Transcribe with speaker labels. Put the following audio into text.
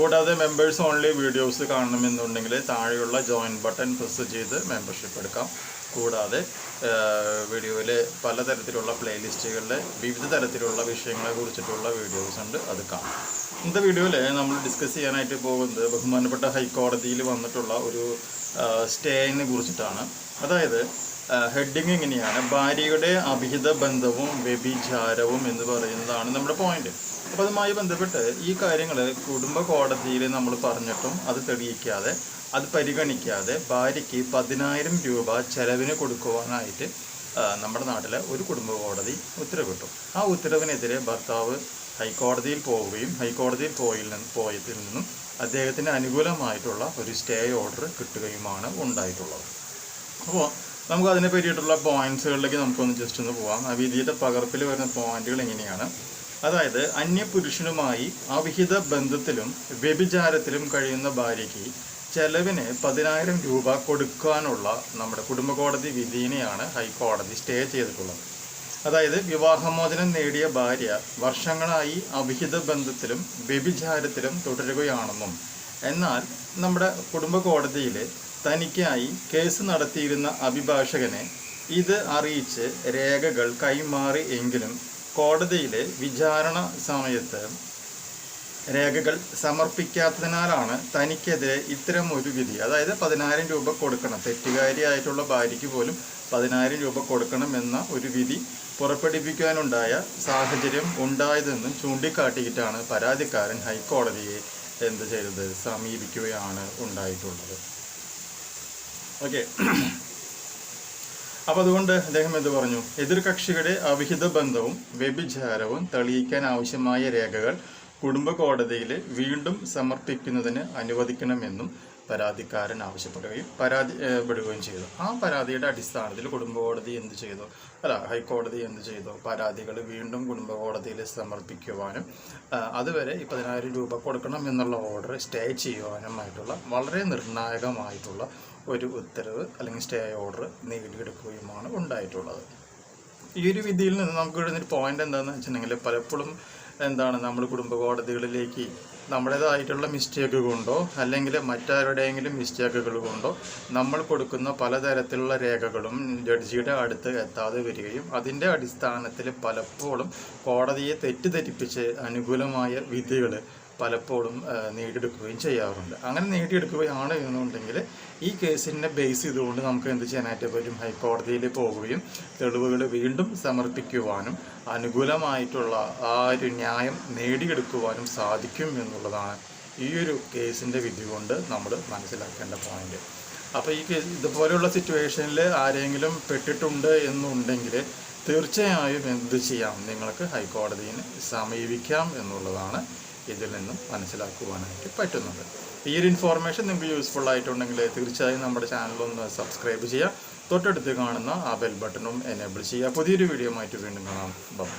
Speaker 1: കൂടാതെ members only videos കാണണമെന്നുണ്ടെങ്കിൽ താഴെയുള്ള ജോയിൻ ബട്ടൺ പ്രസ് ചെയ്ത് മെമ്പർഷിപ്പ് എടുക്കാം. കൂടാതെ വീഡിയോയിൽ പലതരത്തിലുള്ള പ്ലേലിസ്റ്റുകളിലെ വിവിധ തരത്തിലുള്ള വിഷയങ്ങളെ കുറിച്ചിട്ടുള്ള വീഡിയോസ് ഉണ്ട് അത് കാണാം. ഇന്നത്തെ വീഡിയോയിൽ നമ്മൾ ഡിസ്കസ് ചെയ്യാനായിട്ട് പോകുന്നത് ബഹുമാനപ്പെട്ട ഹൈക്കോടതിയിൽ വന്നിട്ടുള്ള ഒരു സ്റ്റേയിനെ കുറിച്ചിട്ടാണ്. അതായത് ഹെഡിങ് ഇങ്ങനെയാണ് ഭാര്യയുടെ അഭിഹിത ബന്ധവും വ്യഭിചാരവും എന്ന് പറയുന്നതാണ് നമ്മുടെ പോയിന്റ് അപ്പോൾ അതുമായി ബന്ധപ്പെട്ട് ഈ കാര്യങ്ങൾ കുടുംബ കോടതിയിൽ നമ്മൾ പറഞ്ഞിട്ടും അത് തെളിയിക്കാതെ അത് പരിഗണിക്കാതെ ഭാര്യയ്ക്ക് പതിനായിരം രൂപ ചെലവിന് കൊടുക്കുവാനായിട്ട് നമ്മുടെ നാട്ടിലെ ഒരു കുടുംബ കോടതി ഉത്തരവിട്ടു. ആ ഉത്തരവിനെതിരെ ഭർത്താവ് ഹൈക്കോടതിയിൽ പോവുകയും ഹൈക്കോടതിയിൽ പോയിൽ നിന്ന് പോയതിൽ നിന്നും അദ്ദേഹത്തിന് അനുകൂലമായിട്ടുള്ള ഒരു സ്റ്റേ ഓർഡർ കിട്ടുകയുമാണ് ഉണ്ടായിട്ടുള്ളത്. അപ്പോൾ നമുക്ക് അതിനെ പറ്റിയിട്ടുള്ള പോയിന്റ്സുകളിലേക്ക് നമുക്കൊന്ന് ജസ്റ്റ് ഒന്ന് പോവാം. ആ വിധിയുടെ പകർപ്പിൽ വരുന്ന പോയിന്റുകൾ എങ്ങനെയാണ്? അതായത് അന്യപുരുഷനുമായി അവിഹിത ബന്ധത്തിലും വ്യഭിചാരത്തിലും കഴിയുന്ന ഭാര്യയ്ക്ക് ചെലവിന് പതിനായിരം രൂപ കൊടുക്കാനുള്ള നമ്മുടെ കുടുംബ കോടതി ഹൈക്കോടതി സ്റ്റേ ചെയ്തിട്ടുള്ളത്. അതായത് വിവാഹമോചനം നേടിയ ഭാര്യ വർഷങ്ങളായി അവിഹിത ബന്ധത്തിലും വ്യഭിചാരത്തിലും തുടരുകയാണെന്നും എന്നാൽ നമ്മുടെ കുടുംബ കോടതിയിൽ തനിക്കായി കേസ് നടത്തിയിരുന്ന അഭിഭാഷകനെ ഇത് അറിയിച്ച് രേഖകൾ കൈമാറി എങ്കിലും കോടതിയിലെ വിചാരണ സമയത്ത് രേഖകൾ സമർപ്പിക്കാത്തതിനാലാണ് തനിക്കെതിരെ ഇത്തരം ഒരു വിധി അതായത് പതിനായിരം രൂപ കൊടുക്കണം. തെറ്റുകാരിയായിട്ടുള്ള ഭാര്യയ്ക്ക് പോലും പതിനായിരം രൂപ കൊടുക്കണം എന്ന ഒരു വിധി പുറപ്പെടുവിക്കാനുണ്ടായ സാഹചര്യം ഉണ്ടായതെന്നും ചൂണ്ടിക്കാട്ടിയിട്ടാണ് പരാതിക്കാരൻ ഹൈക്കോടതിയെ എന്ത് ചെയ്തത്? സമീപിക്കുകയാണ് ഉണ്ടായിട്ടുള്ളത്. ഓക്കെ അപ്പൊ അതുകൊണ്ട് അദ്ദേഹം എന്ത് പറഞ്ഞു? എതിർകക്ഷിയുടെ അവിഹിത ബന്ധവും വ്യഭിചാരവും തെളിയിക്കാൻ ആവശ്യമായ രേഖകൾ കുടുംബ കോടതിയിൽ വീണ്ടും സമർപ്പിക്കുന്നതിന് അനുവദിക്കണമെന്നും പരാതിക്കാരൻ ആവശ്യപ്പെടുകയും പരാതി പെടുകയും ചെയ്തു. ആ പരാതിയുടെ അടിസ്ഥാനത്തിൽ കുടുംബ കോടതി എന്ത് ചെയ്തു? അല്ല ഹൈക്കോടതി എന്ത് ചെയ്തു? പരാതികൾ വീണ്ടും കുടുംബ കോടതിയിൽ സമർപ്പിക്കുവാനും അതുവരെ ഈ പതിനായിരം രൂപ കൊടുക്കണം എന്നുള്ള ഓർഡർ സ്റ്റേ ചെയ്യുവാനുമായിട്ടുള്ള വളരെ നിർണായകമായിട്ടുള്ള ഒരു ഉത്തരവ് അല്ലെങ്കിൽ സ്റ്റേ ഓർഡർ നേടിയെടുക്കുകയുമാണ് ഉണ്ടായിട്ടുള്ളത്. ഈ ഒരു വിധിയിൽ നിന്ന് നമുക്ക് കിട്ടുന്നൊരു പോയിന്റ് എന്താണെന്ന് വെച്ചിട്ടുണ്ടെങ്കിൽ പലപ്പോഴും എന്താണ് നമ്മൾ കുടുംബ കോടതികളിലേക്ക് നമ്മുടേതായിട്ടുള്ള മിസ്റ്റേക്ക് കൊണ്ടോ അല്ലെങ്കിൽ മറ്റാരുടെയെങ്കിലും മിസ്റ്റേക്കുകൾ കൊണ്ടോ നമ്മൾ കൊടുക്കുന്ന പലതരത്തിലുള്ള രേഖകളും ജഡ്ജിയുടെ അടുത്ത് എത്താതെ വരികയും അതിന്റെ അടിസ്ഥാനത്തിൽ പലപ്പോഴും കോടതിയെ തെറ്റിദ്ധരിപ്പിച്ച് അനുകൂലമായ വിധികൾ പലപ്പോഴും നേടിയെടുക്കുകയും ചെയ്യാറുണ്ട്. അങ്ങനെ നേടിയെടുക്കുകയാണ് എന്നുണ്ടെങ്കിൽ ഈ കേസിനെ ബേസ് ചെയ്തുകൊണ്ട് നമുക്ക് എന്ത് ചെയ്യാനായിട്ട് പറ്റും? ഹൈക്കോടതിയിൽ പോവുകയും തെളിവുകൾ വീണ്ടും സമർപ്പിക്കുവാനും അനുകൂലമായിട്ടുള്ള ആ ഒരു ന്യായം നേടിയെടുക്കുവാനും സാധിക്കും എന്നുള്ളതാണ് ഈ ഒരു കേസിന്റെ വിധി കൊണ്ട് നമ്മൾ മനസ്സിലാക്കേണ്ട പോയിന്റ് അപ്പോൾ ഈ കേസ് ഇതുപോലെയുള്ള സിറ്റുവേഷനിൽ ആരെങ്കിലും പെട്ടിട്ടുണ്ട് എന്നുണ്ടെങ്കിൽ തീർച്ചയായും എന്ത് ചെയ്യാം? നിങ്ങൾക്ക് ഹൈക്കോടതിയെ സമീപിക്കാം എന്നുള്ളതാണ് ഇതിൽ നിന്നും മനസ്സിലാക്കുവാനായിട്ട് പറ്റുന്നുണ്ട്. ഈ ഒരു ഇൻഫോർമേഷൻ നിങ്ങൾക്ക് യൂസ്ഫുൾ ആയിട്ടുണ്ടെങ്കിൽ തീർച്ചയായും നമ്മുടെ ചാനലൊന്ന് സബ്സ്ക്രൈബ് ചെയ്യുക. തൊട്ടടുത്ത് കാണുന്ന ആ ബെൽ ബട്ടണും എനേബിൾ ചെയ്യുക. പുതിയൊരു വീഡിയോ ആയിട്ട് വീണ്ടും കാണാം. ബൈ